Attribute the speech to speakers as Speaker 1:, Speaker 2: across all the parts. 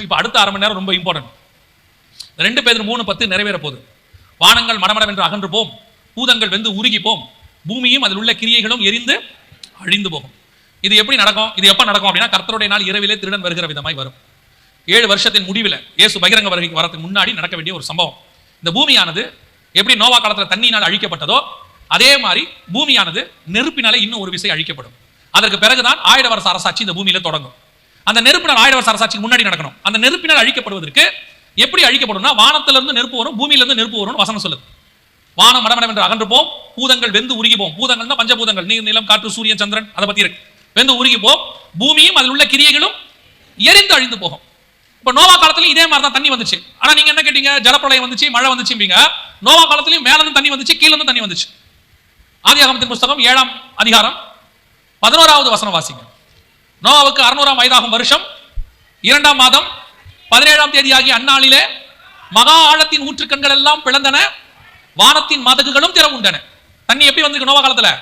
Speaker 1: இப்போ அடுத்த அரை மணி நேரம் ரொம்ப இம்பார்ட்டன்ட் ரெண்டு பேர் மூணு பத்து நிறைவேற போகுது. வானங்கள் மடமடவென்று அகன்று போம் பூதங்கள் வெந்து உருகி போம் பூமியும் அதில் உள்ள கிரியைகளும் எரிந்து அழிந்து போகும். இது எப்படி நடக்கும்? இது எப்போ நடக்கும் அப்படின்னா கர்த்தருடைய நாள் இரவிலே திருடன் வருகிற விதமாய் வரும். ஏழு வருஷத்தின் முடிவில் இயேசு பகிரங்க வருகைக்கு வரதுக்கு முன்னாடி நடக்க வேண்டிய ஒரு சம்பவம். இந்த பூமியானது எப்படி நோவா காலத்துல தண்ணியினால் அழிக்கப்பட்டதோ அதே மாதிரி பூமியானது நெருப்பினாலே இன்னும் ஒரு விசை அழிக்கப்படும். அதற்கு பிறகுதான் ஆயிர வருஷ அரசாட்சி இந்த பூமியில தொடங்கும். அந்த நெருப்பினர் ஆயிரம் வருஷ அரசாட்சிக்கு முன்னாடி நடக்கணும். அந்த நெருப்பினர் அழிக்கப்படுவதற்கு எப்படி அழிக்கப்படும்னா வானத்திலிருந்து நெருப்பு வரும் பூமியிலிருந்து நெருப்பு வரும்னு வசனம் சொல்லுது. வானம் மடமடம் என்று அகன்று போம் பூதங்கள் வெந்து உருகி போம் பூதங்கள்னா பஞ்சபூதங்கள். நீர் நிலம் காற்று சூரியன் சந்திரன் அதை பத்தி இருக்கு. வெந்து உருகி போம் பூமியும் அதில் உள்ள கிரியைகளும் எரிந்து அழிந்து போகும். இப்ப நோவா காலத்துலயும் இதே மாதிரி தான் தண்ணி வந்துச்சு. ஆனா நீங்க என்ன கேட்டீங்க? ஜலப்பிரளயம் வந்துச்சு மழை வந்துச்சும்பீங்க. நோவா காலத்துலயும் மேல இருந்து தண்ணி வந்துச்சு கீழ இருந்து தண்ணி வந்துச்சு. ஆதியாகமத்தின் புஸ்தகம் ஏழாம் அதிகாரம் பதினோராவது வசனம் வாசிங்க. நோவாவுக்கு அறுநூறாம் வயதாகும் வருஷம். இரண்டாம் மாதம் பதினேழாம் தேதி ஆகிய அந்நாளிலே மகா ஆழத்தின் ஊற்றுக்கண்கள் எல்லாம் பிளந்தன. வானத்தின் மதகுகளும் திற உண்டன. தண்ணி எப்படி வந்திருக்கு நோவா காலத்துல?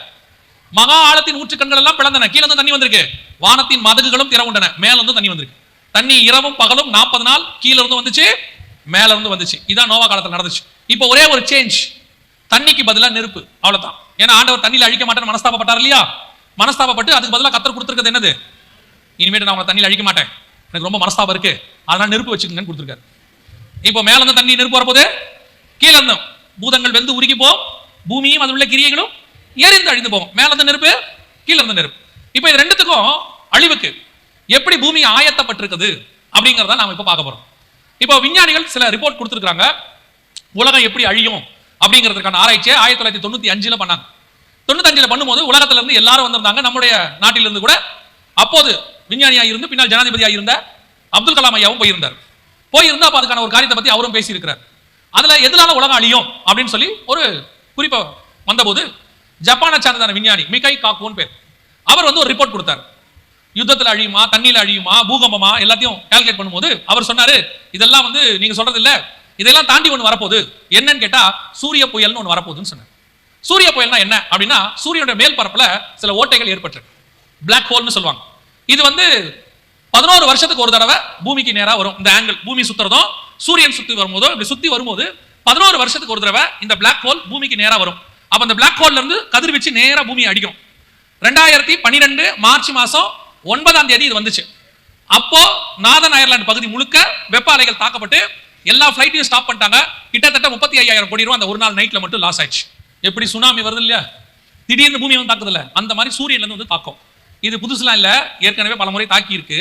Speaker 1: மகா ஆழத்தின் ஊற்றுக்கண்கள் எல்லாம் பிளந்தன. கீழே இருந்து தண்ணி வந்திருக்கு. வானத்தின் மதகுகளும் திற உண்டன. மேல இருந்து தண்ணி வந்திருக்கு. தண்ணி இரவும் பகலும் நாற்பது நாள் கீழே இருந்து வந்துச்சு மேல இருந்து வந்துச்சு. இதான் நோவா காலத்துல நடந்துச்சு. இப்போ ஒரே ஒரு சேஞ்ச் தண்ணிக்கு பதிலா நெருப்பு. அவ்வளவுதான். ஏன்னா ஆண்டவர் தண்ணியில அழிக்க மாட்டேன்னு மனஸ்தாபப்பட்டார் இல்லையா? மனஸ்தாபப்பட்டு அதுக்கு பதிலா கத்தர் கொடுத்துருக்கிறது என்னது? இனிமேட்டு நான் உங்களை தண்ணியில் அழிக்க மாட்டேன். எனக்கு ரொம்ப மனஸ்தாபம் இருக்கு. அதனால நெருப்பு வச்சுக்கங்கன்னு கொடுத்துருக்காரு. இப்போ மேல இருந்து தண்ணி நெருப்பு வரப்போது கீழே இருந்தும் பூதங்கள் வெந்து உருகி போகும் பூமியும் அது உள்ள கிரியைகளும் எரிந்து அழிந்து போகும். மேல இருந்த நெருப்பு கீழே இருந்த நெருப்பு. இப்போ இது ரெண்டுத்துக்கும் அழிவுக்கு எப்படி பூமி ஆயத்தப்பட்டிருக்குது அப்படிங்கிறத நாம இப்போ பார்க்க போறோம். இப்போ விஞ்ஞானிகள் சில ரிப்போர்ட் கொடுத்துருக்காங்க உலகம் எப்படி அழியும் அப்படிங்கிறதுக்கான ஆராய்ச்சியை ஆயிரத்தி தொள்ளாயிரத்தி தொண்ணூத்தி அஞ்சுல பண்ணாங்க. தொண்ணூத்தஞ்சுல பண்ணும்போது உலகத்துல இருந்து எல்லாரும் வந்திருந்தாங்க. நம்முடைய நாட்டிலிருந்து கூட அப்போது விஞ்ஞானியாக இருந்து பின்னால் ஜனாதிபதியாக இருந்த அப்துல் கலாம் ஐயாவும் போயிருந்தார். போயிருந்தா அப்போ அதுக்கான ஒரு காரியத்தை பத்தி அவரும் பேசியிருக்கிறார். அதுல எதனால உலகம் அழியும் அப்படின்னு சொல்லி ஒரு குறிப்பா வந்தபோது ஜப்பானை சார்ந்ததான விஞ்ஞானி மிகை காக்குவோன்னு பேர். அவர் வந்து ஒரு ரிப்போர்ட் கொடுத்தார். யுத்தத்துல அழியுமா தண்ணியில அழியுமா பூகம்பமா எல்லாத்தையும் கால்குலேட் பண்ணும்போது அவர் சொன்னாரு இதெல்லாம் வந்து நீங்க சொல்றது இல்ல இதெல்லாம் தாண்டி ஒன்று வரப்போகுது. என்னன்னு கேட்டா சூரிய புயல்னு ஒன்று வரப்போகுதுன்னு சொன்னார். சூரிய புயல்னா என்ன? அப்படின்னா சூரியனுடைய மேல் பரப்புல சில ஓட்டைகள் ஏற்பட்டிருக்கு. பிளாக் ஹோல்னு சொல்லுவாங்க. இது வந்து பதினோரு வருஷத்துக்கு ஒரு தடவை பூமிக்கு நேராக வரும். இந்த ஆங்கிள் பூமி சுத்துறதும் சூரியன் சுத்தி வரும்போதோ இப்படி சுத்தி வரும்போது பதினோரு வருஷத்துக்கு ஒரு தடவை இந்த பிளாக் ஹோல் பூமிக்கு நேராக வரும். அப்ப அந்த பிளாக் ஹோல்ல இருந்து கதிர்வீச்சு நேராக பூமி அடிக்கும். ரெண்டாயிரத்தி பன்னிரெண்டு மார்ச் மாசம் ஒன்பதாம் தேதி இது வந்துச்சு. அப்போ நாதன் அயர்லாந்து பகுதி முழுக்க வெப்ப அலைகள் தாக்கப்பட்டு எல்லா ஃப்ளைட்டையும் ஸ்டாப் பண்ணிட்டாங்க. கிட்டத்தட்ட முப்பத்தி ஐயாயிரம் கோடி ரூபா அந்த ஒரு நாள் நைட்ல மட்டும் லாஸ் ஆயிடுச்சு. எப்படி சுனாமி வருது இல்லையா? திடீர்னு பூமி வந்து தாக்குதுல்ல? அந்த மாதிரி சூரியன்ல இருந்து வந்து தாக்கும். இது புதுசுலாம் இல்லை ஏற்கனவே பல முறை தாக்கி இருக்கு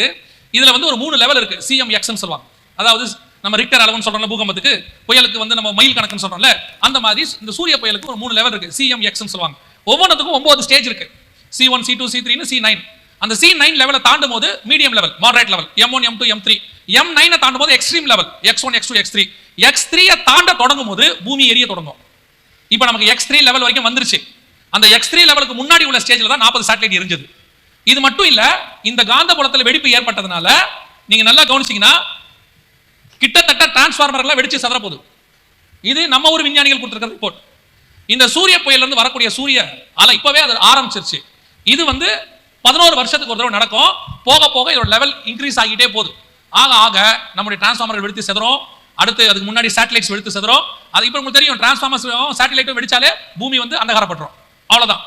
Speaker 1: இதுல வந்து ஒரு மூணு லெவல் இருக்கு. சிஎம் எக்ஸ்னு சொல்லுவாங்க. அதாவது நம்ம ரிக்டர் அளவுன்னு சொல்றோம்ல பூகம்பத்துக்கு. புயலுக்கு வந்து நம்ம மயில் கணக்குன்னு சொல்றோம்ல அந்த மாதிரி இந்த சூரிய புயலுக்கு ஒரு மூணு லெவல் இருக்கு. சிஎம் எக்ஸ்னு சொல்லுவாங்க. ஒவ்வொன்றுக்கும் ஒன்பது ஸ்டேஜ் இருக்கு. C one C two C த்ரீன்னு சி நைன் அந்த சி நைன் லெவலை தாண்டும் போது medium level moderate level M one M two M three M நைனை தாண்டும் போது extreme level X one X two X three X த்ரீயை தாண்ட தொடங்கும் போது பூமி எரிய தொடங்கும். இப்போ நமக்கு எக்ஸ் த்ரீ லெவல் வரைக்கும் வந்துருச்சு. அந்த எக்ஸ் த்ரீ லெவலுக்கு முன்னாடி உள்ள ஸ்டேஜில் தான் நாற்பது சேட்டலைட் எரிஞ்சது. இது மட்டும் இல்ல இந்த காந்த புலத்துல வெடிப்பு ஏற்பட்டதுனால நீங்க நல்லா கவனிச்சீங்கன்னா கிட்டத்தட்ட டிரான்ஸ்ஃபார்மர் எல்லாம் வெடிச்சு சதற போகுது. இது நம்ம ஊர் விஞ்ஞானிகள் கொடுத்துருக்க ரிப்போர்ட் இந்த சூரிய புயல்ல இருந்து வரக்கூடிய சூரிய அலை இப்பவே அது ஆரம்பிச்சிருச்சு. இது வந்து பதினோரு வருஷத்துக்கு ஒரு தடவை நடக்கும். போக போக இதோட லெவல் இன்க்ரீஸ் ஆகிட்டே போகுது. ஆக ஆக நம்முடைய டிரான்ஸ்ஃபார்மர் வெடித்து செதறும் அடுத்து அதுக்கு முன்னாடி சேட்டலைட்ஸ் வெடித்து செதறும் அது இப்போ உங்களுக்கு தெரியும் டிரான்ஸ்ஃபார்மர்ஸ் சேட்டலைட்டும் வெடிச்சாலே பூமி வந்து அந்தகாரப்பட்டுரும். அவ்வளோதான்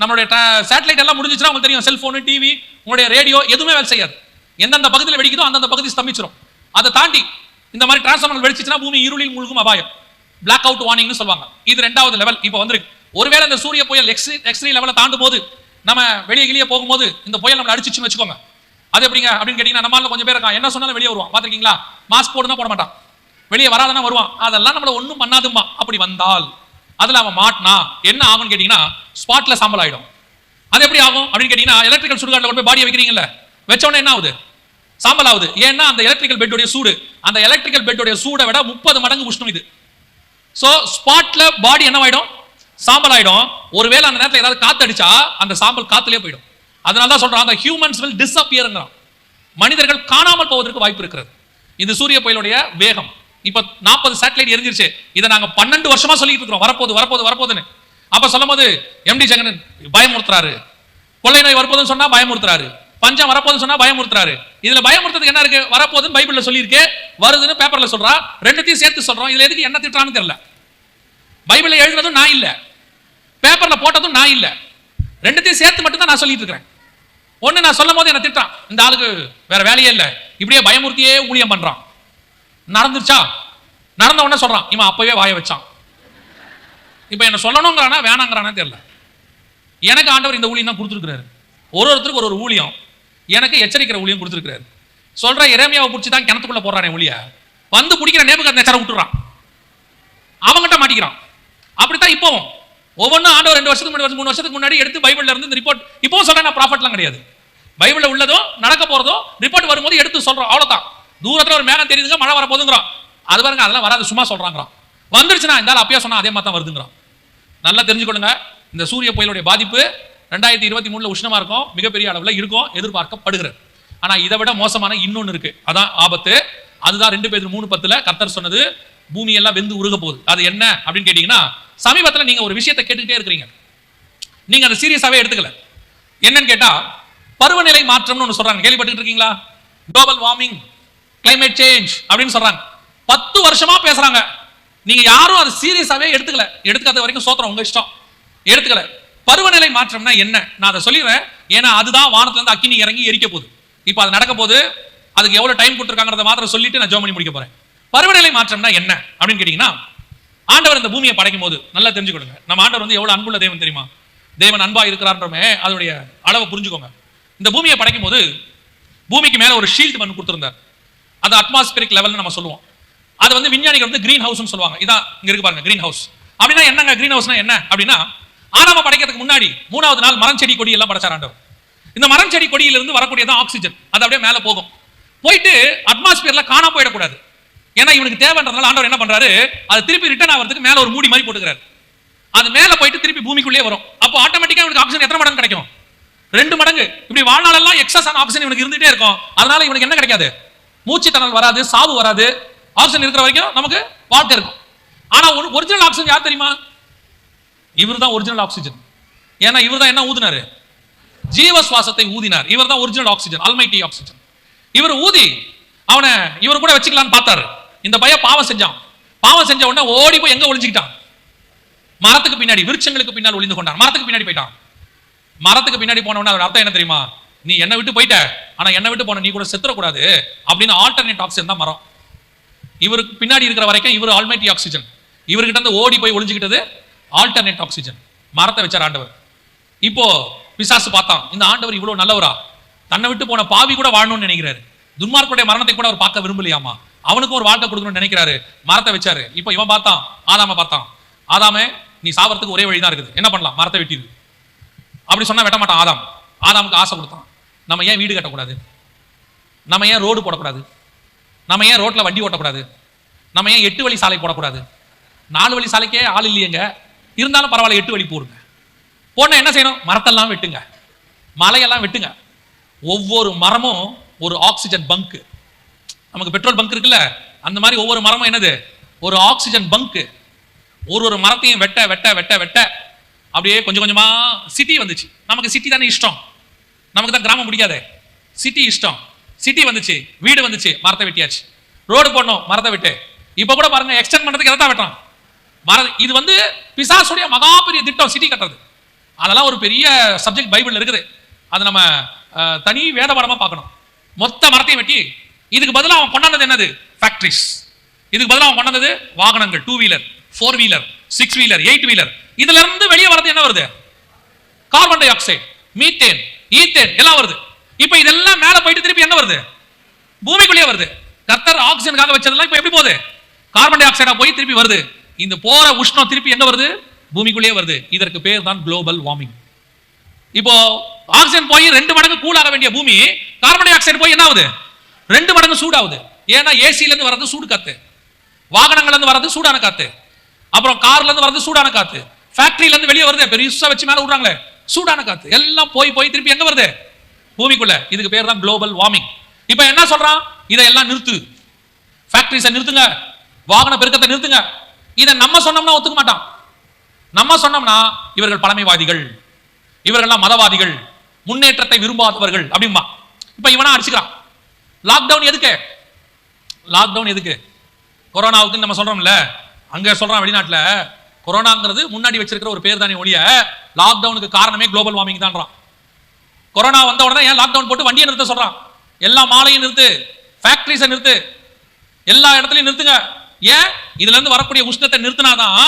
Speaker 1: நம்மளுடைய சேட்டலைட் எல்லாம் முடிஞ்சிச்சுன்னா உங்களுக்கு தெரியும் செல்போனு டிவி உங்களுடைய ரேடியோ எதுவுமே வேலை செய்யாது. எந்தெந்த பகுதியில் வெடிக்குதோ அந்தந்த பகுதி ஸ்தம்பிச்சிடும் அதை தாண்டி இந்த மாதிரி டிரான்ஸ்ஃபார்மர் வெடிச்சிச்சுன்னா பூமி இருளில் மூழ்கும் அபாயம். பிளாக் அவுட் வார்னிங்னு சொல்லுவாங்க. இது ரெண்டாவது லெவல் இப்போ வந்திருக்கு. ஒருவேளை இந்த சூரிய புயல் எக்ஸ் எக்ஸ்ரீ லெவலை தாண்டும் போது நம்ம வெளியே வெளியே போகும்போது இந்த புயல் நம்மளை அடிச்சிச்சுன்னு வச்சுக்கோங்க. அது எப்படிங்க? அப்படின்னு கேட்டிங்கன்னா நம்மளால கொஞ்சம் பேர் இருக்கான் என்ன சொன்னாலும் வெளியே வருவான். பார்த்துருக்கீங்களா? மாஸ்க் போடுனா போட மாட்டான். வெளியே வராதனா வருவான். அதெல்லாம் நம்மளை ஒன்றும் பண்ணாதும்மா. அப்படி வந்தால். அதில் அவன் மாட்டினா என்ன ஆகும்னு கேட்டிங்கன்னா ஸ்பாட்டில் சாம்பல் ஆகிடும் அது எப்படி ஆகும் அப்படின்னு கேட்டிங்கன்னா எலக்ட்ரிக்கல் சுடுகாட்டில் கொண்டு போய் பாடியை வைக்கிறீங்கல்ல வச்ச என்ன ஆகுது? சாம்பல் ஆகுது. ஏன்னா அந்த எலக்ட்ரிக்கல் பெட்டோடைய சூடு அந்த எலக்ட்ரிக்கல் பெட்டுடைய சூடை விட முப்பது மடங்கு உஷ்ணம் இது. ஸோ ஸ்பாட்டில் பாடி என்னவாயிடும்? சாம்பல் ஆயிடும். ஒருவேளை அந்த நேரத்தில் ஏதாவது காத்து அடிச்சா அந்த சாம்பல் காத்துலேயே போயிடும். அதனால தான் சொல்றான் அந்த ஹியூமன்ஸ் வில் டிஸ்அப்பியருங்கிறான் மனிதர்கள் காணாமல் போவதற்கு வாய்ப்பு இருக்கிறது. இது சூரிய புயலுடைய வேகம். இப்போ நாற்பது சேட்டலைட் எரிஞ்சிருச்சு. இதை நாங்கள் பன்னெண்டு வருஷமா சொல்லிட்டு இருக்கிறோம். வரப்போகுது வரப்போகுது வரப்போகுதுன்னு. அப்போ சொல்லும் போது எம்டி ஜெகனன் பயமுறுத்துறாரு. கொள்ளை நோய் வரப்போதுன்னு சொன்னா பயமுறுத்துறாரு. பஞ்சம் வரப்போகுதுன்னு சொன்னா பயமுறுத்துறாரு. இதுல பயமுறுத்துறதுக்கு என்ன இருக்கு? வரப்போகுதுன்னு பைபிள்ல சொல்லியிருக்கு. வருதுன்னு பேப்பர்ல சொல்றா. ரெண்டுத்தையும் சேர்த்து சொல்றோம். இதுல எதுக்கு என்ன திட்டுறான்னு தெரியல. பைபிள்ல எழுதுனதும் நான் இல்ல. பேப்பர்ல போட்டதும் நான் இல்ல. ரெண்டுத்தையும் சேர்த்து மட்டும் தான் நான் சொல்லிட்டு இருக்கிறேன். ஒன்னு நான் சொல்லும் போது என்ன திட்டான் இந்த ஆளுக்கு வேற வேலையே இல்லை. இப்படியே பயமுறுத்தியே ஊழியம் பண்றான். நடந்துருச்சா? நடந்த உடனே சொல்றான் இவன் அப்போவே வாய வச்சான். இப்ப என்ன சொல்லணுங்கிறானா வேணாங்கிறானே தெரியல. எனக்கு ஆண்டவர் இந்த ஊழியம் தான் கொடுத்துருக்குறாரு. ஒரு ஒருத்தருக்கு ஒரு ஒரு ஊழியம். எனக்கு எச்சரிக்கிற ஊழியம் கொடுத்துருக்காரு சொல்கிற இறைமையாவை பிடிச்சி தான் கிணத்துக்குள்ள போடுறானே ஊழிய வந்து பிடிக்கிற நேபுக்கு நேச்சரை விட்டுறான். அவங்ககிட்ட மாட்டிக்கிறான். அப்படித்தான் இப்போவும். ஒவ்வொன்றும் ஆண்டவர் ரெண்டு வருஷத்துக்கு முன்னாடி மூணு வருஷத்துக்கு முன்னாடி எடுத்து பைபிள்ல இருந்து இந்த ரிப்போர்ட் இப்போவும் சொல்கிறேன் நான் ப்ராஃபிட்லாம் கிடையாது. பைபிளில் உள்ளதோ நடக்க போகிறதோ ரிப்போர்ட் வரும்போது எடுத்து சொல்கிறோம் அவ்வளோதான் தூரத்துல ஒரு மேகம் தெரியுதுங்க மழை வரப்போகுதுங்கிறான். அது பாருங்க அதெல்லாம் வராது சும்மா சொல்கிறாங்கிறோம் வந்துருச்சுன்னா இருந்தாலும் அப்பயே சொன்னால் அதே மாதிரி தான் வருதுங்கிறான். நல்லா தெரிஞ்சுக்கொள்ளுங்க இந்த சூரிய புயலுடைய பாதிப்பு ரெண்டாயிரத்தி இருபத்தி மூணுல உஷ்ணமா இருக்கும் மிகப்பெரிய அளவில் இருக்கும் எதிர்பார்க்கப்படுகிறது. ஆனா இதை விட மோசமான இன்னொன்னு இருக்கு. அதான் ஆபத்து. அதுதான் ரெண்டு பேர் மூணு பத்துல கர்த்தர் சொன்னது பூமி எல்லாம் வெந்து உருக போகுது. அது என்ன அப்படின்னு கேட்டீங்கன்னா சமீபத்துல நீங்க ஒரு விஷயத்தை கேட்டுக்கிட்டே இருக்கிறீங்க. நீங்க அதை சீரியஸாவே எடுத்துக்கல. என்னன்னு கேட்டா பருவநிலை மாற்றம்னு ஒன்று சொல்றாங்க. கேள்விப்பட்டுட்டு இருக்கீங்களா? குளோபல் வார்மிங் கிளைமேட் சேஞ்ச் அப்படின்னு சொல்றாங்க. பத்து வருஷமா பேசுறாங்க. நீங்க யாரும் அதை சீரியஸாவே எடுத்துக்கல. எடுத்துக்காத வரைக்கும் சோத்திரம் உங்க இஷ்டம். எடுத்துக்கல. பருவநிலை மாற்றம்னா என்ன? நான் அதை சொல்லிடுறேன். ஏன்னா அதுதான் வானத்துல இருந்து அக்கினி இறங்கி எரிக்க போகுது. இப்போ அது நடக்க போது அதுக்கு எவ்வளவு டைம் கொடுத்துருக்காங்கிறத மாத்திரம் சொல்லிட்டு நான் ஜோ பண்ணி முடிக்க போறேன். பருவநிலை மாற்றம்னா என்ன? அப்படின்னு கேட்டீங்கன்னா ஆண்டவர் இந்த பூமியை படைக்கும் போது நல்லா தெரிஞ்சுக்கொடுங்க நம்ம ஆண்டவர் வந்து எவ்வளவு அன்புள்ள தேவன் தெரியுமா? தேவன் அன்பா இருக்கிறான்றமே அதனுடைய அளவை புரிஞ்சுக்கோங்க. இந்த பூமியை படைக்கும் போது பூமிக்கு மேல ஒரு ஷீல்டு மண் கொடுத்துருந்தார். அது அட்மாஸ்பியரிக் லெவல்னு நம்ம சொல்லுவோம். அது வந்து விஞ்ஞானிகள் வந்து கிரீன் ஹவுஸ்னு சொல்லுவாங்க. இதான் இங்க இருக்கு பாருங்க கிரீன் ஹவுஸ் அப்படின்னா என்னங்க கிரீன் ஹவுஸ்னா என்ன? அப்படின்னா ஆடாம படைக்கிறதுக்கு முன்னாடி மூணாவது நாள் மரம் செடி கொடி எல்லாம் படைச்சாராண்டவர் இந்த மரம் செடி கொடியிலிருந்து வரக்கூடியதான் ஆக்சிஜன் அது அப்படியே மேலே போகும். போயிட்டு அட்மாஸ்பியர்ல காணாம போயிடக்கூடாது. ஏன்னா இவனுக்கு தேவைன்றதுனால ஆண்டவர் என்ன பண்றாரு? அது திருப்பி ரிட்டர்ன் ஆகிறதுக்கு மேல ஒரு மூடி மாதிரி போட்டுக்கிறாரு. அது மேல போயிட்டு திருப்பி பூமிக்குள்ளே வரும். அப்போ ஆட்டோமேட்டிக்கா இவனுக்கு ஆக்சிஜன் எத்தனை மடங்கு கிடைக்கும்? ரெண்டு மடங்கு. இப்படி வாழ்நாளெல்லாம் எக்ஸஸ் ஆன ஆக்சிஜன் இவனுக்கு இருந்துட்டே இருக்கும். அதனால இவனுக்கு என்ன கிடைக்காது? மூச்சு தணல் வராது சாவு வராது. ஆக்சிஜன் இருக்கிற வரைக்கும் நமக்கு வாழ்க்கை இருக்கும். ஆனா ஒரிஜினல் ஆக்சிஜன் யார் தெரியுமா? இவர் தான் ஒரிஜினல் ஆக்சிஜன் ஏன்னா இவர் தான் என்ன ஊதினாரு? ஜீவ சுவாசத்தை ஊதினார். இவர் தான் ஒரிஜினல் ஆக்சிஜன் அல்மைட்டி ஆக்சிஜன் இவர் ஊதி அவனை இவர் கூட வச்சுக்கலான்னு பார்த்தாரு. இந்த பையன் பாவம் செஞ்சான். பாவம் செஞ்ச உடனே ஓடி போய் எங்க ஒளிஞ்சுக்கிட்டான்? மரத்துக்கு பின்னாடி விருட்சங்களுக்கு பின்னால் ஒளிந்து கொண்டான். மரத்துக்கு பின்னாடி போயிட்டான். மரத்துக்கு பின்னாடி போன உடனே அர்த்தம் என்ன தெரியுமா? நீ என்னை விட்டு போயிட்ட. ஆனா என்னை விட்டு போன நீ கூட செத்துறக்கூடாது அப்படின்னு ஆல்டர்னேட் ஆக்சிஜன் தான் மரம். இவருக்கு பின்னாடி இருக்கிற வரைக்கும் இவர் ஆல்மைட்டி ஆக்சிஜன் இவர்கிட்ட இருந்து ஓடி போய் ஒளிஞ்சுக்கிட்டது ஆல்டர்னேட் ஆக்சிஜன் மரத்தை வச்சார் ஆண்டவர். இப்போ பிசாசு பார்த்தான். இந்த ஆண்டவர் இவ்வளவு நல்லவரா? தன்னை விட்டு போன பாவி கூட வாழணும்னு நினைக்கிறாரு. துன்மார்க்குடைய மரணத்தை கூட அவர் பார்க்க விரும்பலையாமா? அவனுக்கும் ஒரு வாழ்க்கை கொடுக்கணும்னு நினைக்கிறாரு. மரத்தை வச்சாரு. இப்போ இவன் பார்த்தான். ஆதாம பார்த்தான். ஆதாமே நீ சாவறதுக்கு ஒரே வழிதான் இருக்குது. என்ன பண்ணலாம்? மரத்தை வெட்டிடு. அப்படி சொன்னா வெட்ட மாட்டான் ஆதாம். ஆதாமுக்கு ஆசை கொடுத்தான். நம்ம ஏன் வீடு கட்டக்கூடாது? நம்ம ஏன் ரோடு போடக்கூடாது? நம்ம ஏன் ரோட்டில் வண்டி ஓட்டக்கூடாது? நம்ம ஏன் எட்டு வழி சாலை போடக்கூடாது? நாலு வழி சாலைக்கே ஆள் இல்லையேங்க. இருந்தாலும் பரவாயில்ல எட்டு வழி போடுங்க. போனால் என்ன செய்யணும்? மரத்தெல்லாம் வெட்டுங்க. மலையெல்லாம் வெட்டுங்க. ஒவ்வொரு மரமும் ஒரு ஆக்சிஜன் பங்கு. நமக்கு பெட்ரோல் பங்க் இருக்குல்ல? அந்த மாதிரி ஒவ்வொரு மரமும் என்னது? ஒரு ஆக்சிஜன் பங்க்கு ஒரு ஒரு மரத்தையும் வெட்ட வெட்ட வெட்ட வெட்ட. அப்படியே கொஞ்சம் கொஞ்சமாக சிட்டி வந்துச்சு. நமக்கு சிட்டி தானே இஷ்டம். நமக்கு தான் கிராமம் முடியாது சிட்டி இஷ்டம். சிட்டி வந்துச்சு வீடு வந்துச்சு மரத்தை வெட்டியாச்சு. ரோடு போடணும் மரத்தை விட்டு. இப்போ கூட பாருங்க எக்ஸ்டெண்ட் பண்ணுறதுக்கு எதை தான் வெட்டுறான் மர இது வந்து பிசாசுடைய மகா பெரிய திட்டம் சிட்டி கட்டுறது. அதெல்லாம் ஒரு பெரிய சப்ஜெக்ட் பைபிள் இருக்குது. அது நம்ம அஹ், தனி வேத பாடமா பார்க்கணும். மொத்த மரத்தையும் வெட்டி இதுக்கு பதிலா அவன் கொண்டாந்தது என்னது? ஃபேக்ட்ரிஸ் இதுக்கு பதிலாக அவன் கொண்டாந்தது வாகனங்கள் two wheeler four wheeler six wheeler eight wheeler இதுல இருந்து வெளியே வரது என்ன வருது? Carbon dioxide methane ethane எல்லாம் வருது. இப்போ இதெல்லாம் மேல போயிட்டு திருப்பி எங்க வருது? பூமிக்குள்ளேயே வருது. கத்தர் ஆக்சிஜனுக்காக வச்சதெல்லாம் இப்போ எப்படி போகுது? கார்பன் டை ஆக்சைடா போய் திருப்பி வருது. இந்த போற உஷ்ணம் திருப்பி எங்க வருது? பூமிக்குள்ளேயே வருது. இதற்கு பேர் தான் குளோபல் வார்மிங் இப்போ ஆக்சிஜன் போய் ரெண்டு மடங்கு கூலாக வேண்டிய பூமி கார்பன் டை ஆக்சைடு போய் என்ன ஆகுது? ரெண்டு மடங்கு சூடாகுது. ஏன்னா ஏசில இருந்து வர்றது சூடு காத்து. வாகனங்கள்ல இருந்து வர்றது சூடான காத்து. அப்புறம் கார்ல இருந்து வர்றது சூடான காத்து. ஃபேக்டரியில இருந்து வெளியே வருது. பெருசா வச்சு மேல விடுறாங்களே. சூடான காத்து. எல்லாம் போய் போய் திருப்பி எங்க வருது? பூமிக்குள்ள. இதுக்கு பேர் தான் குளோபல் வார்மிங் இப்போ என்ன சொல்றான்? இதெல்லாம் நிறுத்து. ஃபேக்டரிஸை நிறுத்துங்க. வாகன பெருக்கத்தை நிறுத்துங்க. இதை நம்ம சொன்னோம்னா ஒத்துக்க மாட்டான். நம்ம சொன்னோம்னா இவர்கள் பழமைவாதிகள். இவர்கள்லாம் மதவாதிகள். முன்னேற்றத்தை விரும்பாதவர்கள் அப்படிம்பா. இப்ப இவனா அடிச்சுக்கிறான். லாக்டவுன் எதுக்கு? லாக்டவுன் எதுக்கு? கொரோனாவுக்குன்னு நம்ம சொல்றோம்ல. அங்க சொல்றான் வெளிநாட்டுல கொரோனாங்கிறது முன்னாடி வச்சிருக்கிற ஒரு பேர் தானே ஒழிய லாக்டவுனுக்கு காரணமே குளோபல் வார்மிங் தான்றான். கொரோனா வந்த உடனே ஏன் லாக்டவுன் போட்டு வண்டியை நிறுத்த சொல்றான்? எல்லா மாலையும் நிறுத்து ஃபேக்டரிஸை நிறுத்து எல்லா இடத்துலையும் நிறுத்துங்க. ஏன்? இதுல இருந்து வரக்கூடிய உஷ்ணத்தை நிறுத்தினாதான்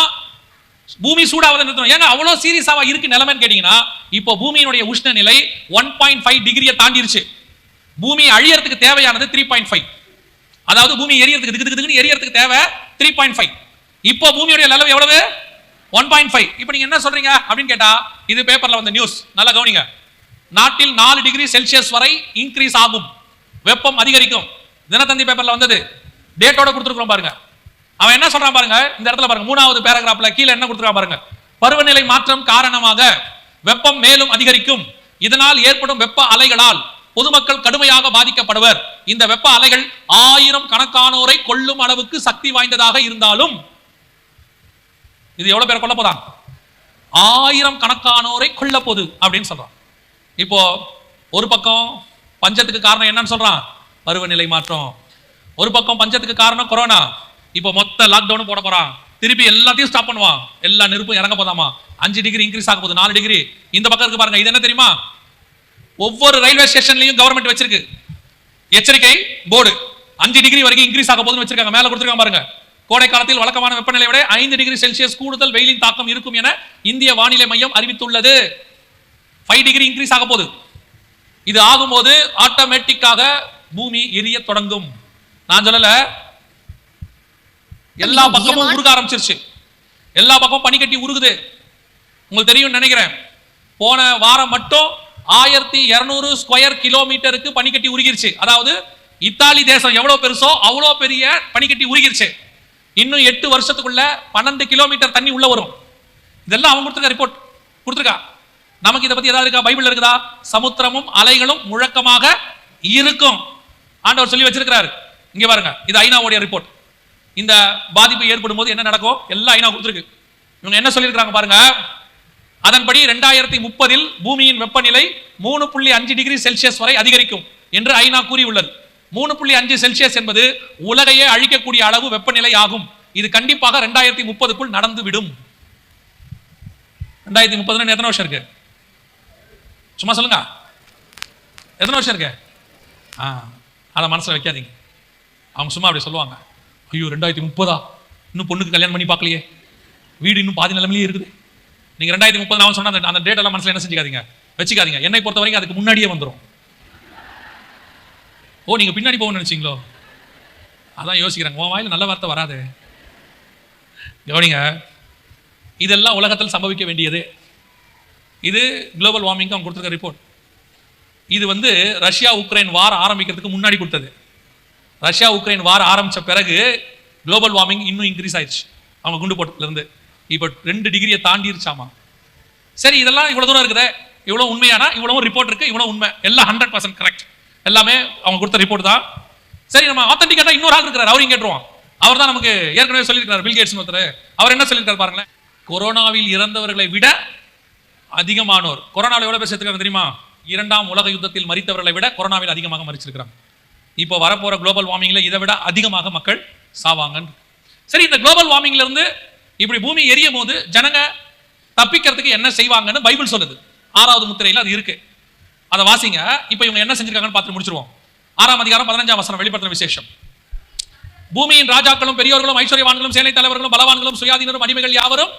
Speaker 1: பூமி சூடாவதை நிறுத்தணும். ஏன்னா அவ்வளோ சீரியஸாவா இருக்கு நிலைமைன்னு கேட்டீங்கன்னா இப்போ பூமியினுடைய உஷ்ண நிலை ஒன் பாயிண்ட் ஃபைவ் டிகிரியை தாண்டிருச்சு. பூமி அழியறதுக்கு தேவையானது த்ரீ பாயிண்ட் ஃபைவ் அதாவது பூமி எரியறதுக்கு திக்கு திக்கு திக்குன்னு எரியறதுக்கு தேவை த்ரீ பாயிண்ட் ஃபைவ் இப்போ பூமியுடைய நிலவு எவ்வளவு? ஒன் பாயிண்ட் ஃபைவ் இப்போ நீங்க என்ன சொல்றீங்க அப்படின்னு கேட்டா இது பேப்பர்ல வந்த நியூஸ் நல்லா கவனிங்க. நாட்டில் நாலு டிகிரி செல்சியஸ் வரை இன்க்ரீஸ் ஆகும். வெப்பம் அதிகரிக்கும். தினத்தந்தி பேப்பர்ல வந்தது. டேட்டோட கொடுத்துருக்கோம் பாருங்க. அவன் என்ன சொல்றான் பாருங்க? இந்த இடத்துல பாருங்க. மூணாவது பேராகிராஃப்ல கீழே என்ன கொடுத்துருக்கான் பாருங்க? பருவநிலை மாற்றம் காரணமாக வெப்பம் மேலும் அதிகரிக்கும். இதனால் ஏற்படும் வெப்ப அலைகளால் பொதுமக்கள் கடுமையாக பாதிக்கப்படுவர். இந்த வெப்ப அலைகள் ஆயிரம் கணக்கானோரை கொல்லும் அளவுக்கு சக்தி வாய்ந்ததாக இருந்தாலும் இது எவ்வளோ பேரை கொல்ல போதான்? ஆயிரம் கணக்கானோரை கொல்ல போகுது அப்படின்னு சொல்கிறான் இப்போ ஒரு பக்கம் பஞ்சத்துக்கு காரணம் என்னன்னு சொல்கிறான் பருவநிலை மாற்றம். ஒரு பக்கம் பஞ்சத்துக்கு காரணம் கொரோனா. இப்போ மொத்த லாக்டவுன் போட போகிறான் திருப்பி எல்லாத்தையும் ஸ்டாப் பண்ணுவான். எல்லா நெருப்பும் இறங்க போதாமா? அஞ்சு டிகிரி இன்க்ரீஸ் ஆக போகுது. நாலு டிகிரி இந்த பக்கம் இருக்கு பாருங்க. இது என்ன தெரியுமா? ஒவ்வொரு ரயில்வே ஸ்டேஷன்லையும் கவர்மெண்ட் வச்சிருக்கு. எச்சரிக்கை போர்டு அஞ்சு டிகிரி வரைக்கும் இன்க்ரீஸ் ஆக போகுதுன்னு வச்சிருக்காங்க. மேலே கொடுத்துருக்காங்க பாருங்க. கோடை காலத்தில் வழக்கமான வெப்பநிலை விட ஐந்து டிகிரி செல்சியஸ் கூடுதல் வெயிலின் தாக்கம் இருக்கும் என இந்திய வானிலை மையம் அறிவித்துள்ளது. ஃபைவ் டிகிரி இன்க்ரீஸ் ஆக போகுது. இது ஆகும்போது ஆட்டோமேட்டிக்காக பூமி எரிய தொடங்கும். நான் சொல்லல. எல்லா பக்கமும் உருக ஆரம்பிச்சிருச்சு. எல்லா பக்கமும் பனிக்கட்டி உருகுது. உங்களுக்கு தெரியும் நினைக்கிறேன். போன வாரம் மட்டும் ஆயிரத்தி இருநூறு ஸ்கொயர் கிலோமீட்டருக்கு பனிக்கட்டி உருகிருச்சு. அதாவது இத்தாலி தேசம் எவ்வளவு பெருசோ அவ்வளோ பெரிய பனிக்கட்டி உருகிருச்சு. இன்னும் எட்டு வருஷத்துக்குள்ள பன்னெண்டு கிலோமீட்டர் தண்ணி உள்ள வரும். இதெல்லாம் அவங்க கொடுத்துருக்க ரிப்போர்ட் கொடுத்துருக்கா? நமக்கு இதை பத்தி ஏதாவது இருக்கா? பைபிள் இருக்குதா? சமுத்திரமும் அலைகளும் முழக்கமாக இருக்கும். ஆண்டவர் சொல்லி வச்சிருக்கிறாரு. இங்க பாருங்க. இது ஐநாவுடைய ரிப்போர்ட் இந்த பாதிப்பு ஏற்படும் போது என்ன நடக்கும் எல்லாம் ஐநா கொடுத்துருக்கு. இவங்க என்ன சொல்லியிருக்கிறாங்க பாருங்க? அதன்படி ரெண்டாயிரத்தி முப்பதில் பூமியின் வெப்பநிலை மூணு புள்ளி அஞ்சு டிகிரி செல்சியஸ் வரை அதிகரிக்கும் என்று ஐநா கூறியுள்ளது. மூணு புள்ளி அஞ்சு செல்சியஸ் என்பது உலகையே அழிக்கக்கூடிய அளவு வெப்பநிலை ஆகும். இது கண்டிப்பாக ரெண்டாயிரத்தி முப்பதுக்குள் நடந்து விடும் ரெண்டாயிரத்தி முப்பதுல எத்தனை வருஷம் இருக்கு? சும்மா சொல்லுங்க. எத்தனை வருஷம் இருக்கு? ஆ அதை மனசில் வைக்காதீங்க. அவங்க சும்மா அப்படி சொல்லுவாங்க. ஐயோ ரெண்டாயிரத்தி முப்பதா? இன்னும் பொண்ணுக்கு கல்யாணம் பண்ணி பார்க்கலையே. வீடு இன்னும் பாதி நிலமையிலே இருக்குது. நீங்கள் ரெண்டாயிரத்தி முப்பது நான் சொன்ன அந்த- அந்த மனசில் என்ன செஞ்சுக்காதீங்க. வச்சுக்காதீங்க. என்னை பொறுத்த வரைக்கும் அதுக்கு முன்னாடியே வந்துடும் ஓ நீங்க பின்னாடி போகணும்னு நினச்சிங்களோ? அதான் யோசிக்கிறாங்க உன் வாயில் நல்ல வார்த்தை வராது. கவனிங்க இதெல்லாம் உலகத்தில் சம்பவிக்க வேண்டியது. இது குளோபல் வார்மிங்க்கு அவங்க கொடுத்துருக்க ரிப்போர்ட் இது வந்து ரஷ்யா உக்ரைன் வார் ஆரம்பிக்கிறதுக்கு முன்னாடி கொடுத்தது. ரஷ்யா உக்ரைன் வார் ஆரம்பித்த பிறகு குளோபல் வார்மிங் இன்னும் இன்க்ரீஸ் ஆயிடுச்சு அவங்க குண்டு போட்டதுலேருந்து இப்போ ரெண்டு டிகிரியை தாண்டிருச்சாமா? சரி இதெல்லாம் இவ்வளோ தூரம் இருக்குதே. இவ்வளோ உண்மையானா? இவ்வளோ ரிப்போர்ட் இருக்குது இவ்வளோ உண்மை. எல்லாம் ஹண்ட்ரட் பர்சன்ட் கரெக்ட் எல்லாமே அவங்க கொடுத்த ரிப்போர்ட் தான். சரி நம்ம ஆத்தன்டிக்கா இன்னொரு ஆள் இருக்கிறார். அவரையும் கேட்டுருவோம். அவர் தான் நமக்கு ஏற்கனவே சொல்லியிருக்காரு பில் கேட்ஸ் ஒருத்தர். அவர் என்ன சொல்லியிருக்காரு பாருங்களேன். கொரோனாவில் இறந்தவர்களை விட அதிகமானோர். கொரோனாவில் எவ்வளவு பேர் சேர்த்துக்காங்க தெரியுமா? இரண்டாம் உலக யுத்தத்தில் மறித்தவர்களை விட கொரோனாவில் அதிகமாக மறிச்சிருக்கிறாங்க. இப்போ வரப்போற குளோபல் வார்மிங்ல இதை விட அதிகமாக மக்கள் சாவாங்கன்னு. சரி இந்த குளோபல் வார்மிங்ல இருந்து இப்படி பூமி எரியும் போது ஜனங்க தப்பிக்கிறதுக்கு என்ன செய்வாங்கன்னு பைபிள் சொல்லுது. ஆறாவது முத்திரையில் அது இருக்கு. அதை வாசிங்க. இப்போ இவங்க என்ன செஞ்சிருக்காங்கன்னு பார்த்து முடிச்சிருவோம். ஆறாம் அதிகாரம் பதினஞ்சாம் வசனம் வெளிப்படுத்தின விசேஷம். பூமியின் ராஜாக்களும் பெரியோர்களும் ஐஸ்வர்யவான்களும் சேனை தலைவர்களும் பலவான்களும் சுயாதீனரும் அடிமைகள் யாவரும்?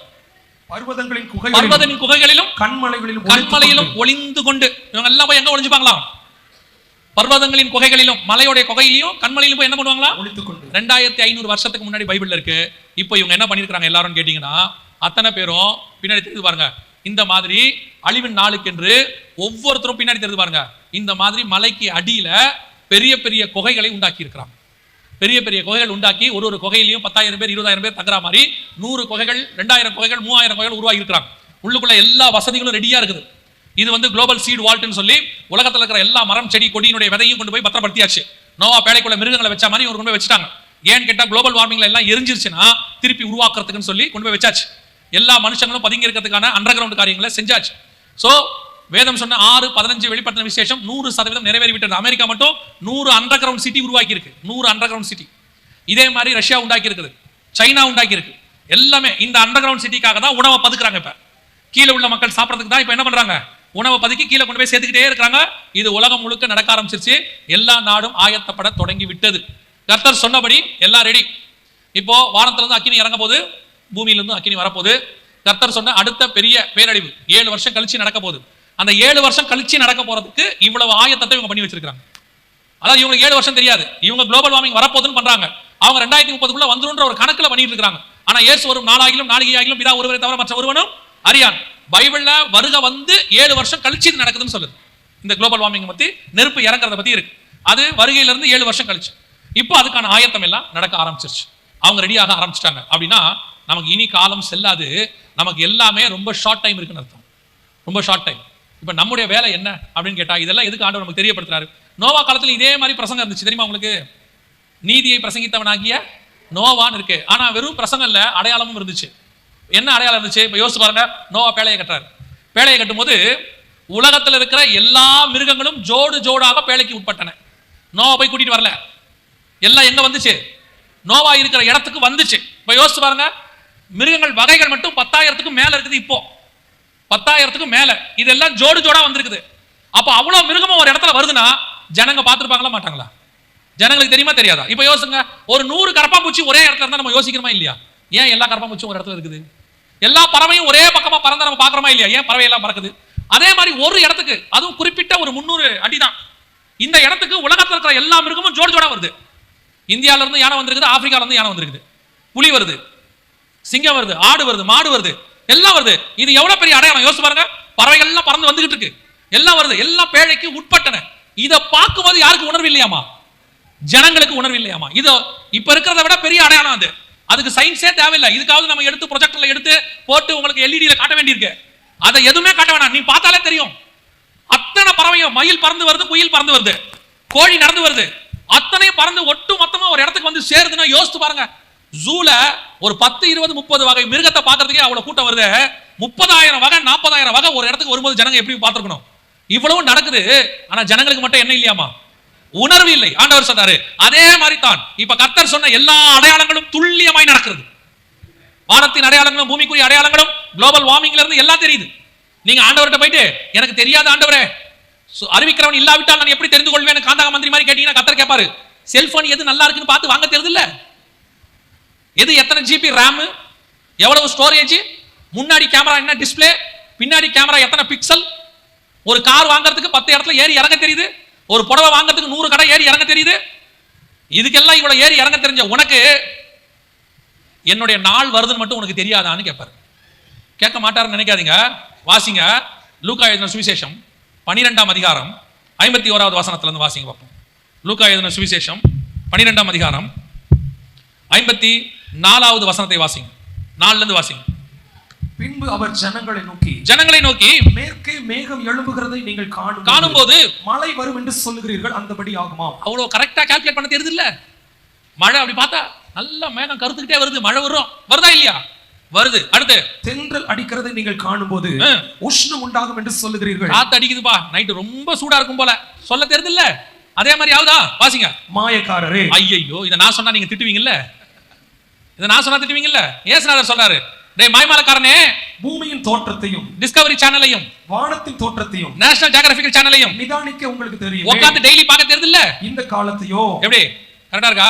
Speaker 2: பர்வதங்களின் குகைகளிலும் கண்மலைகளிலும்
Speaker 1: கண்மலையிலும் ஒளிந்து கொண்டு. இவங்க எல்லாம் போய் எங்க ஒளிஞ்சுப்பாங்களாம்? பர்வதங்களின் குகைகளிலும் மலையோடைய குகையிலையும் கண்மலையிலும் போய் என்ன பண்ணுவாங்களா? ரெண்டாயிரத்தி ஐநூறு வருஷத்துக்கு முன்னாடி பைபிள்ல இருக்கு. இப்போ இவங்க என்ன பண்ணிருக்காங்க எல்லாரும் கேட்டீங்கன்னா அத்தனை பேரும் பின்னாடி தெரிஞ்சு பாருங்க. இந்த மாதிரி அழிவின் நாளுக்கென்று ஒவ்வொருத்தரும் பின்னாடி தெரிஞ்சு பாருங்க. இந்த மாதிரி மலைக்கு அடியில பெரிய பெரிய குகைகளை உண்டாக்கி இருக்கிறாங்க பெரிய பெரிய குகைகள் உண்டாக்கி ஒரு ஒரு குகையிலையும் பத்தாயிரம் பேர் இருபதாயிரம் பேர் தங்குற மாதிரி நூறு குகைகள் ரெண்டாயிரம் குகைகள் மூவாயிரம் குகைகள் உருவாகி இருக்கிறாங்க உள்ளுக்குள்ள எல்லா வசதிகளும் ரெடியா இருக்குது. இது வந்து குளோபல் சீட் வால்ட்னு சொல்லி உலகத்துல இருக்கிற எல்லா மரம் செடி கொடியினுடைய விதையும் கொண்டு போய் பத்திரப்படுத்தியாச்சு. நோவா பேழைக்குள்ள மிருகங்களை வச்ச மாதிரி ஒரு கொண்டு போய் வச்சுட்டாங்க. ஏன்னு கேட்டால் குளோபல் வார்மிங்ல எல்லாம் எரிஞ்சிருச்சுன்னா திருப்பி உருவாக்குறதுக்குன்னு சொல்லி கொண்டு போய் வச்சாச்சு. எல்லா மனுஷங்களும் பதுங்கி இருக்கிறதுக்கான அண்டர் கிரவுண்ட் காரியங்களை செஞ்சாச்சு. ஸோ வேதம் சொன்ன ஆறு பதினஞ்சு வெளிப்பட்ட விசேஷம் நூறு சதவீதம் நிறைவேறி விட்டது அமெரிக்கா மட்டும் நூறு அண்டர் கிரவுண்ட் சிட்டி உருவாக்கி இருக்கு நூறு அண்டர் கிரவுண்ட் சிட்டி இதே மாதிரி ரஷ்யா உண்டாக்கி இருக்குது சைனா உண்டாக்கி இருக்கு எல்லாமே இந்த அண்டர் கிரவுண்ட் சிட்டிக்காக தான் உணவை பதுக்குறாங்க இப்போ. கீழே உள்ள மக்கள் சாப்பிட்றதுக்கு தான் இப்போ என்ன பண்றாங்க? உணவை பதுக்கி கீழே கொண்டு போய் சேர்த்துக்கிட்டே இருக்காங்க இது உலகம் முழுக்க நடக்க ஆரம்பிச்சிருச்சு. எல்லா நாடும் ஆயத்தப்பட தொடங்கி விட்டது. கர்த்தர் சொன்னபடி எல்லாம் ரெடி இப்போ வாரத்துல இருந்து அக்கினி இறங்க போது பூமியிலிருந்து அக்கினி வரப்போகுது. கர்த்தர் சொன்ன அடுத்த பெரிய பேரழிவு ஏழு வருஷம் கழிச்சு நடக்க போகுது. அந்த ஏழு வருஷம் கழிச்சு நடக்க போறதுக்கு இவ்வளவு ஆயத்தத்தை இவங்க பண்ணி வச்சிருக்காங்க அதாவது இவங்களுக்கு ஏழு வருஷம் தெரியாது. இவங்க குளோபல் வார்மிங் வரப்போகுதுன்னு பண்றாங்க. அவங்க ரெண்டாயிரத்தி முப்பதுக்குள்ள வந்துருன்ற ஒரு கணக்குல பண்ணிட்டு இருக்காங்க. ஆனா இயேசு வரும் நாளாகிலும் நாளிகையாகிலும் பிதா ஒருவரை தவிர மற்ற ஒருவனும் அறியான். பைபிள்ல வருக வந்து ஏழு வருஷம் கழிச்சு இது நடக்குதுன்னு சொல்லுது. இந்த குளோபல் வார்மிங் பத்தி நெருப்பு இறங்குறத பத்தி இருக்கு. அது வருகையில இருந்து ஏழு வருஷம் கழிச்சு. இப்போ அதுக்கான ஆயத்தம் எல்லாம் நடக்க ஆரம்பிச்சிருச்சு. அவங்க ரெடியாக ஆரம்பிச்சிட்டாங்க. அப்படின்னா நமக்கு இனி காலம் செல்லாது. நமக்கு எல்லாமே ரொம்ப ஷார்ட் டைம் இருக்குன்னு அர்த்தம். ரொம்ப ஷார்ட் டைம் இப்போ நம்முடைய வேலை என்ன? அப்படின்னு கேட்டால் இதெல்லாம் எதுக்கு ஆண்டவர் நமக்கு தெரியப்படுத்துறாரு? நோவா காலத்தில் இதே மாதிரி பிரசங்கம் இருந்துச்சு. தெரியுமா உங்களுக்கு? நீதியை பிரசங்கித்தவனாகிய நோவான்னு இருக்கு. ஆனால் வெறும் பிரசங்கம் அடையாளமும் இருந்துச்சு. என்ன அடையாளம் இருந்துச்சு? இப்போ யோசிச்சு பாருங்க. நோவா பேழையை கட்டுறாரு. பேழையை கட்டும்போது உலகத்தில் இருக்கிற எல்லா மிருகங்களும் ஜோடு ஜோடாக பேழைக்கு உட்பட்டன. நோவா போய் கூட்டிட்டு வரல. எல்லாம் எங்க வந்துச்சு? நோவா இருக்கிற இடத்துக்கு வந்துச்சு. இப்போ யோசிச்சு பாருங்க. மிருகங்கள் வகைகள் மட்டும் பத்தாயிரத்துக்கும் மேல இருக்குது இப்போ. பத்தாயிரத்துக்கும் மேல. இதெல்லாம் ஜோடு ஜோடா வந்திருக்குது. அப்போ அவ்வளவு மிருகமும் ஒரு இடத்துல வருதுன்னா ஜனங்க பார்த்துருப்பாங்களா மாட்டாங்களா? ஜனங்களுக்கு தெரியுமா தெரியாதா? இப்போ யோசிங்க ஒரு நூறு கரப்பாம்பூச்சி ஒரே இடத்துல இருந்தா நம்ம யோசிக்கிறோமா இல்லையா? ஏன் எல்லா கரப்பாம்பூச்சியும் ஒரு இடத்துல இருக்குது? எல்லா பறவையும் ஒரே பக்கமா பறந்தா நம்ம பார்க்குறோமா இல்லையா? ஏன் பறவை எல்லாம் பறக்குது? அதே மாதிரி ஒரு இடத்துக்கு அதுவும் குறிப்பிட்ட ஒரு முந்நூறு அடிதான். இந்த இடத்துக்கு உலகத்துல இருக்கிற எல்லா மிருகமும் ஜோடு ஜோடா வருது. இந்தியாவிலிருந்து யானை வந்திருக்குது ஆப்பிரிக்காவிலிருந்து யானை வந்திருக்குது. புலி வருது சிங்கம் வருது ஆடு வருது மாடு வருது எல்லாம் வருது. இது எவ்வளவு பெரிய அடையாளம்? யோசிச்சு பாருங்க. பறவைகள் எல்லாம் பறந்து வந்துகிட்டு இருக்கு. எல்லாம் வருது. எல்லாம் பேழைக்கு உட்பட்டன. இதை பார்க்கும்போது யாருக்கு உணர்வு இல்லையாமா? ஜனங்களுக்கு உணர்வு இல்லையாமா? இது இப்ப இருக்கிறத விட பெரிய அடையாளம் அது. அதுக்கு சயின்ஸே தேவையில்லை. இதுக்காவது நம்ம எடுத்து ப்ரொஜெக்டர்ல எடுத்து போட்டு உங்களுக்கு எல்இடியில காட்ட வேண்டியிருக்கு. அதை எதுவுமே காட்ட வேணாம். நீ பார்த்தாலே தெரியும். அத்தனை பறவையும் மயில் பறந்து வருது குயில் பறந்து வருது. கோழி நடந்து வருது. அத்தனையும் பறந்து ஒட்டு வந்து சேருதுன்னா யோசித்து பாருங்க. ஜூல ஒரு பத்து இருபது முப்பது வகை மிருகத்தை பார்க்கறதுக்கே அவ்வளவு கூட்டம் வருது. முப்பதாயிரம் வகை நாற்பதாயிரம் வகை ஒரு இடத்துக்கு வரும்போது ஜனங்க எப்படி பார்த்துருக்கணும். இவ்வளவு நடக்குது. ஆனா ஜனங்களுக்கு மட்டும் என்ன இல்லையாமா? உணர்வு இல்லை. ஆண்டவர் சொன்னாரு அதே மாதிரி தான் இப்ப கர்த்தர் சொன்ன எல்லா அடையாளங்களும் துல்லியமாய் நடக்கிறது. வானத்தின் அடையாளங்களும் பூமிக்குரிய அடையாளங்களும் குளோபல் வார்மிங்ல இருந்து எல்லாம் தெரியுது. நீங்க ஆண்டவர்கிட்ட போயிட்டு எனக்கு தெரியாத ஆண்டவரே. அறிவிக்கிறவன் இல்லாவிட்டால் நான் எப்படி தெரிந்து கொள்வேன் காந்தக மந்திரி மாதிரி கேட்டீங்கன்னா கத்தர் கேட்பாரு. செல்போன் எது நல்லா இருக்குன்னு பார்த்து வாங்க தெரியல எது எத்தனை ஜிபி ரேம் எவ்வளவு ஸ்டோரேஜ் முன்னாடி கேமரா என்ன டிஸ்ப்ளே பின்னாடி கேமரா எத்தனை பிக்சல் ஒரு கார் வாங்குறதுக்கு பத்து இடத்துல ஏறி இறங்க தெரியுது. ஒரு புடவை வாங்குறதுக்கு நூறு கடை ஏறி இறங்க தெரியுது. இதுக்கெல்லாம் இவ்வளவு ஏறி இறங்க தெரிஞ்ச உனக்கு என்னுடைய நாள் வருதுன்னு மட்டும் உனக்கு தெரியாதான்னு கேட்பாரு கேட்க மாட்டாருன்னு நினைக்காதீங்க. வாசிங்க. லூக்கா எழுதின சுவிசேஷம் பனிரெண்டாம் அதிகாரம் ஐம்பத்தி ஓராவது வசனத்துல இருந்து வாசிங்க பார்ப்போம். லூக்கா எழுதின சுவிசேஷம் பனிரெண்டாம் அதிகாரம். ஐம்பத்தி நாலாவது வசனத்தை வாசிங்க. நாலுல இருந்து வாசிங்க.
Speaker 2: பின்பு அவர் ஜனங்களை நோக்கி
Speaker 1: ஜனங்களை நோக்கி
Speaker 2: மேற்கே மேகம் எழும்புகிறதை நீங்கள் காணும்
Speaker 1: காணும்போது
Speaker 2: மழை வரும் என்று சொல்லுகிறீர்கள் அந்தபடி ஆகுமாம்.
Speaker 1: அவ்வளவு கரெக்டா கால்குலேட் பண்ண தெரியுது இல்ல? மழை அப்படி பார்த்தா நல்ல மேகம் கருத்துக்கிட்டே வருது மழை வரும். வருதா இல்லையா? வருது. அடுத்து.
Speaker 2: தென்றல் அடிக்கிறதை நீங்கள் காணும்போது
Speaker 1: ஆ.
Speaker 2: உஷ்ணம் உண்டாகும் என்று சொல்லுகிறீர்கள்.
Speaker 1: காத்து அடிக்குதுப்பா. நைட்டு ரொம்ப சூடா இருக்கும் போல. சொல்ல தெரியுது அதே மாதிரி ஆகுதா வாசிங்க.
Speaker 2: மாயக்காரரே.
Speaker 1: ஐயையோ இதை நான் சொன்னா நீங்க திட்டுவீங்கல்ல? இதை நான் சொன்னா திட்டுவீங்கல்ல? ஏசுநாதர் சொல்றாரு டேய் மாய்மாலக்காரனே
Speaker 2: பூமியின் தோற்றத்தையும்
Speaker 1: டிஸ்கவரி சேனலையும்
Speaker 2: வானத்தின் தோற்றத்தையும்
Speaker 1: நேஷனல் ஜியோகிராபிக்கல் சேனலையும்
Speaker 2: நிதானிக்க உங்களுக்கு தெரியும்.
Speaker 1: உட்காந்து டெய்லி பார்க்க தெரியுது இல்ல
Speaker 2: இந்த காலத்தையோ.
Speaker 1: எப்படி? கரெக்டா இருக்கா?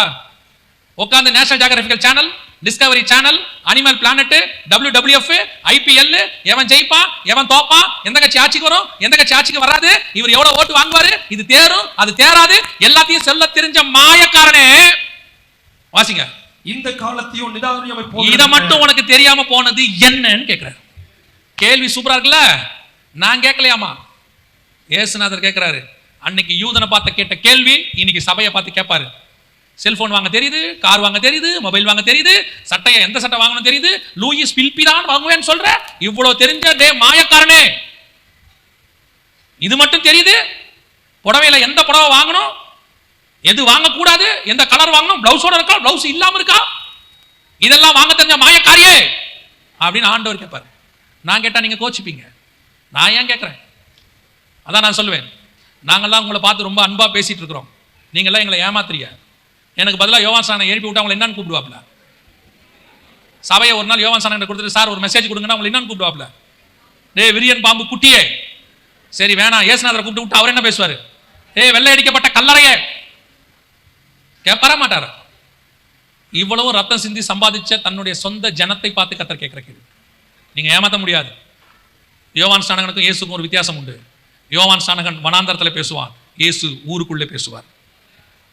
Speaker 1: உட்காந்து national geographical channel Discovery channel Animal Planet WWF IPL எவன் ஜெயிப்பான் எவன் தோப்பான் எந்த கட்சி ஆட்சிக்கு வரும் எந்த கட்சி ஆட்சிக்கு வராது இவர் எவ்வளவு ஓட்டு வாங்குவாரு இது தேரும் அது தேராது எல்லாத்தையும் சொல்ல தெரிஞ்ச மாயக்காரனே. வாசிங்க.
Speaker 2: இந்த காலத்தையோ நிதானியம்
Speaker 1: இத மட்டும் உனக்கு தெரியாம போனது என்னன்னு கேக்குறாரு. கேள்வி சூப்பரா இருக்குல்ல? நான் கேட்கலையாமா? ஏசுநாதர் கேட்கிறாரு அன்னைக்கு யூதனை பார்த்து கேட்ட கேள்வி இன்னைக்கு சபையை பார்த்து கேட்பாரு. செல்போன் வாங்க தெரியுது கார் வாங்க தெரியுது மொபைல் வாங்க தெரியுது சட்டையை எந்த சட்டை வாங்கணும் தெரியுது? லூயிஸ் பில்பி தான் வாங்குவேன்னு சொல்ற? இவ்வளவு தெரிஞ்ச டே மாயக்காரனே. இது மட்டும் தெரியுது? புடவையில எந்த புடவை வாங்கணும்? எது வாங்கக்கூடாது? எந்த கலர் வாங்கணும்? பிளவுஸோட இருக்கா? பிளவுஸ் இல்லாம இருக்கா? இதெல்லாம் வாங்க தெரிஞ்ச மாயக்காரியே. அப்படின்னு ஆண்டவர் கேட்பார் நான் கேட்டா நீங்க கோச்சிப்பீங்க. நான் ஏன் கேட்கறேன் அதான் நான் சொல்லுவேன். நாங்கள்லாம் உங்களை பார்த்து ரொம்ப அன்பா பேசிட்டு இருக்கிறோம். நீங்கள்லாம் எங்களை ஏமாத்துறீங்க. எனக்கு பதிலாக யோவான் சாணம் எழுப்பி விட்டு அவங்களை என்னன்னு கூப்பிடுவாப்ல சபையை ஒரு நாள் யோவான் சாணம் கொடுத்துட்டு சார் ஒரு மெசேஜ் கொடுங்கன்னா அவங்களை என்னன்னு கூப்பிடுவாப்ல டேய் விரியன் பாம்பு குட்டியே. சரி வேணாம். ஏசுநாதரை கூப்பிட்டு விட்டு அவர் என்ன பேசுவாரு? ஏய் வெள்ளை அடிக்கப்பட்ட கல்லறையே. கேட்பாரா மாட்டார் இவ்வளவு ரத்தம் சிந்தி சம்பாதிச்ச தன்னுடைய சொந்த ஜனத்தை பார்த்து கத்தர் கேட்குற கேள்வி. நீங்க ஏமாத்த முடியாது. யோவான் ஸ்தானகனுக்கும் இயேசுக்கும் ஒரு வித்தியாசம் உண்டு. யோவான் ஸ்தானகன் வனாந்தரத்தில் பேசுவான். இயேசு ஊருக்குள்ளே பேசுவார்.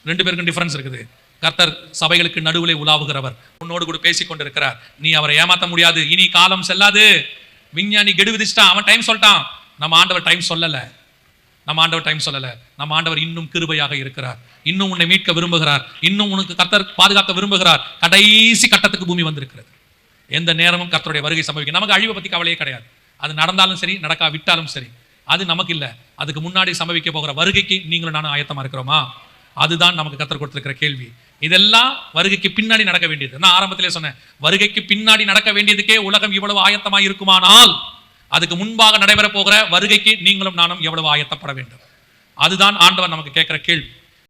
Speaker 1: ரெண்டு பேருக்கும் டிஃபரன்ஸ் இருக்குது. கர்த்தர் சபைகளுக்கு நடுவிலே உலாவுகிறவர். உன்னோடு கூட பேசி கொண்டிருக்கிறார் நீ அவரை ஏமாத்த முடியாது. இனி காலம் செல்லாது. விஞ்ஞானி கெடு விதிச்சிட்டான் அவன் டைம் சொல்லிட்டான். நம்ம ஆண்டவர் டைம் சொல்லல. நம்ம ஆண்டவர் டைம் சொல்லல. நம்ம ஆண்டவர் இன்னும் கிருபையாக இருக்கிறார். இன்னும் உன்னை மீட்க விரும்புகிறார். இன்னும் உனக்கு கர்த்தர் பாதுகாக்க விரும்புகிறார். கடைசி கட்டத்துக்கு பூமி வந்திருக்கிறது. எந்த நேரமும் கர்த்தருடைய வருகை சம்பவிக்கும் நமக்கு அழிவை பத்தி கவலையே கிடையாது. அது நடந்தாலும் சரி நடக்கா விட்டாலும் சரி. அது நமக்கு இல்ல. அதுக்கு முன்னாடி சம்பவிக்க போகிற வருகைக்கு நீங்களும் நானும் ஆயத்தமா இருக்கிறோமா? அதுதான் நமக்கு கத்தர் கொடுத்துருக்கிற கேள்வி. இதெல்லாம் வருகைக்கு பின்னாடி நடக்க வேண்டியது. நான் ஆரம்பத்திலே சொன்னேன் வருகைக்கு பின்னாடி நடக்க வேண்டியதுக்கே உலகம் இவ்வளவு ஆயத்தமா இருக்குமானால் அதுக்கு முன்பாக நடைபெற போகிற வருகைக்கு நீங்களும் நானும் எவ்வளவு ஆயத்தப்பட வேண்டும். அதுதான் ஆண்டவர் நமக்கு கேட்கிற கேள்வி.